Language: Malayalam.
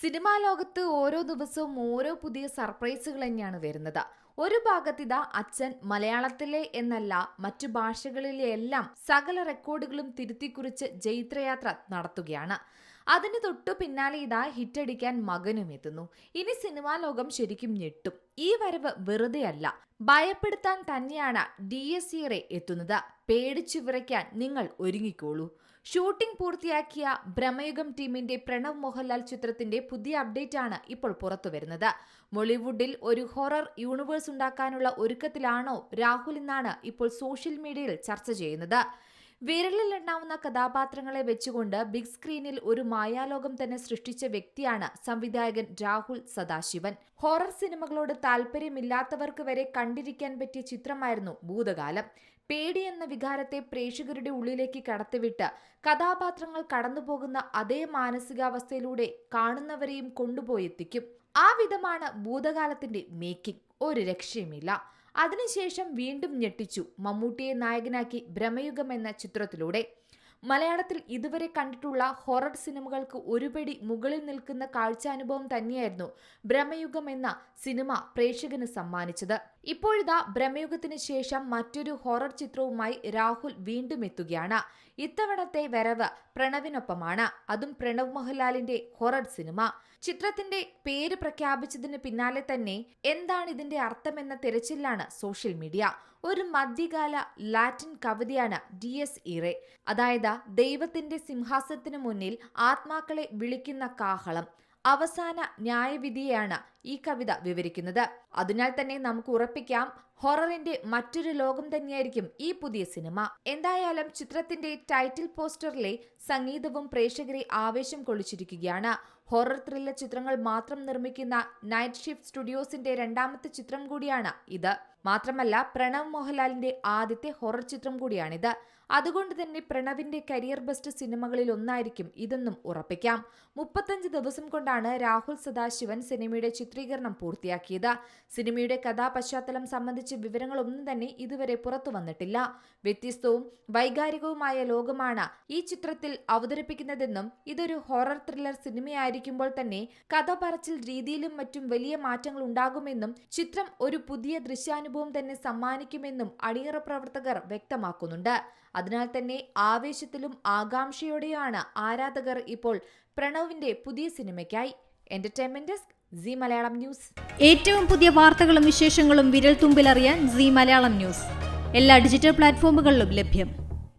സിനിമാ ലോകത്ത് ഓരോ ദിവസവും ഓരോ പുതിയ സർപ്രൈസുകൾ തന്നെയാണ് വരുന്നത്. ഒരു ഭാഗത്തിതാ അച്ഛൻ മലയാളത്തിലെ എന്നല്ല മറ്റു ഭാഷകളിലെ എല്ലാം സകല റെക്കോർഡുകളും തിരുത്തിക്കുറിച്ച് ജൈത്രയാത്ര നടത്തുകയാണ്. അതിന് തൊട്ടു പിന്നാലെ ഇതാ ഹിറ്റടിക്കാൻ മകനും എത്തുന്നു. ഇനി സിനിമാ ലോകം ശരിക്കും ഞെട്ടും. ഈ വരവ് വെറുതെയല്ല ഭയപ്പെടുത്താൻ തന്നെയാണ് ഡി എസ് ഇറെ എത്തുന്നത്. പേടിച്ചു വിറയ്ക്കാൻ നിങ്ങൾ ഒരുങ്ങിക്കോളൂ. ഷൂട്ടിംഗ് പൂർത്തിയാക്കിയ ബ്രഹ്മയുഗം ടീമിന്റെ പ്രണവ് മോഹൻലാൽ ചിത്രത്തിന്റെ പുതിയ അപ്ഡേറ്റ് ആണ് ഇപ്പോൾ പുറത്തുവരുന്നത്. മോളിവുഡിൽ ഒരു ഹൊറർ യൂണിവേഴ്സ് ഉണ്ടാക്കാനുള്ള ഒരുക്കത്തിലാണോ രാഹുൽ എന്നാണ് ഇപ്പോൾ സോഷ്യൽ മീഡിയയിൽ ചർച്ച ചെയ്യുന്നത്. വിരലിൽ എണ്ണാവുന്ന കഥാപാത്രങ്ങളെ വെച്ചുകൊണ്ട് ബിഗ് സ്ക്രീനിൽ ഒരു മായാലോകം തന്നെ സൃഷ്ടിച്ച വ്യക്തിയാണ് സംവിധായകൻ രാഹുൽ സദാശിവൻ. ഹൊറർ സിനിമകളോട് താല്പര്യമില്ലാത്തവർക്ക് വരെ കണ്ടിരിക്കാൻ പറ്റിയ ചിത്രമായിരുന്നു ഭൂതകാലം. പേടി എന്ന വികാരത്തെ പ്രേക്ഷകരുടെ ഉള്ളിലേക്ക് കടത്തിവിട്ട് കഥാപാത്രങ്ങൾ കടന്നുപോകുന്ന അതേ മാനസികാവസ്ഥയിലൂടെ കാണുന്നവരെയും കൊണ്ടുപോയെത്തിക്കും ആ വിധമാണ് ഭൂതകാലത്തിന്റെ മേക്കിംഗ്. ഒരു രക്ഷയുമില്ല. അതിനുശേഷം വീണ്ടും ഞെട്ടിച്ചു. മമ്മൂട്ടിയെ നായകനാക്കി ഭ്രമയുഗം എന്ന ചിത്രത്തിലൂടെ മലയാളത്തിൽ ഇതുവരെ കണ്ടിട്ടുള്ള ഹൊറർ സിനിമകൾക്ക് ഒരുപടി മുകളിൽ നിൽക്കുന്ന കാഴ്ചാനുഭവം തന്നെയായിരുന്നു ബ്രഹ്മയുഗം എന്ന സിനിമ പ്രേക്ഷകന് സമ്മാനിച്ചത്. ഇപ്പോഴിതാ ബ്രഹ്മയുഗത്തിന് ശേഷം മറ്റൊരു ഹൊറർ ചിത്രവുമായി രാഹുൽ വീണ്ടും എത്തുകയാണ്. ഇത്തവണത്തെ വരവ് പ്രണവിനൊപ്പമാണ്. അതും പ്രണവ് മോഹൻലാലിന്റെ ഹൊറർ സിനിമ. ചിത്രത്തിന്റെ പേര് പ്രഖ്യാപിച്ചതിന് പിന്നാലെ തന്നെ എന്താണ് ഇതിന്റെ അർത്ഥമെന്ന തിരച്ചിലാണ് സോഷ്യൽ മീഡിയ. ഒരു മധ്യകാല ലാറ്റിൻ കവിതയാണ് ഡി എസ് ഇറെ. അതായത് ദൈവത്തിന്റെ സിംഹാസനത്തിന് മുന്നിൽ ആത്മാക്കളെ വിളിക്കുന്ന കാഹളം. അവസാന ന്യായവിധിയെയാണ് ഈ കവിത വിവരിക്കുന്നത്. അതിനാൽ തന്നെ നമുക്ക് ഉറപ്പിക്കാം ഹൊററിന്റെ മറ്റൊരു ലോകം തന്നെയായിരിക്കും ഈ പുതിയ സിനിമ. എന്തായാലും ചിത്രത്തിന്റെ ടൈറ്റിൽ പോസ്റ്ററിലെ സംഗീതവും പ്രേക്ഷകരെ ആവേശം കൊള്ളിച്ചിരിക്കുകയാണ്. ഹൊറർ ത്രില്ലർ ചിത്രങ്ങൾ മാത്രം നിർമ്മിക്കുന്ന നൈറ്റ് ഷിഫ്റ്റ് സ്റ്റുഡിയോസിന്റെ രണ്ടാമത്തെ ചിത്രം കൂടിയാണ് ഇത്. മാത്രമല്ല പ്രണവ് മോഹൻലാലിന്റെ ആദ്യത്തെ ഹൊറർ ചിത്രം കൂടിയാണിത്. അതുകൊണ്ട് തന്നെ പ്രണവിന്റെ കരിയർ ബെസ്റ്റ് സിനിമകളിൽ ഒന്നായിരിക്കും ഇതെന്നും ഉറപ്പിക്കാം. മുപ്പത്തഞ്ച് ദിവസം കൊണ്ടാണ് രാഹുൽ സദാശിവൻ സിനിമയുടെ ചിത്രീകരണം പൂർത്തിയാക്കിയത്. സിനിമയുടെ കഥാപശ്ചാത്തലം സംബന്ധിച്ച വിവരങ്ങളൊന്നും തന്നെ ഇതുവരെ പുറത്തു വന്നിട്ടില്ല. വ്യത്യസ്തവും വൈകാരികവുമായ ലോകമാണ് ഈ ചിത്രത്തിൽ അവതരിപ്പിക്കുന്നതെന്നും ഇതൊരു ഹൊറർ ത്രില്ലർ സിനിമയായിരിക്കുമ്പോൾ തന്നെ കഥ പറച്ചിൽ രീതിയിലും മറ്റും വലിയ മാറ്റങ്ങൾ ഉണ്ടാകുമെന്നും ചിത്രം ഒരു പുതിയ ദൃശ്യാനുഭവം തന്നെ സമ്മാനിക്കുമെന്നും അണിയറ പ്രവർത്തകർ വ്യക്തമാക്കുന്നുണ്ട്. അതിനാൽ തന്നെ ആവേശത്തിലും ആകാംക്ഷയോടെയാണ് ആരാധകർ ഇപ്പോൾ പ്രണവിന്റെ പുതിയ സിനിമയ്ക്കായി. Entertainment desk Zee Malayalam news. ഏറ്റവും പുതിയ വാർത്തകളും വിശേഷങ്ങളും വിരൽ തുമ്പിലറിയാൻ സി മലയാളം ന്യൂസ്. എല്ലാ ഡിജിറ്റൽ പ്ലാറ്റ്ഫോമുകളിലും ലഭ്യം.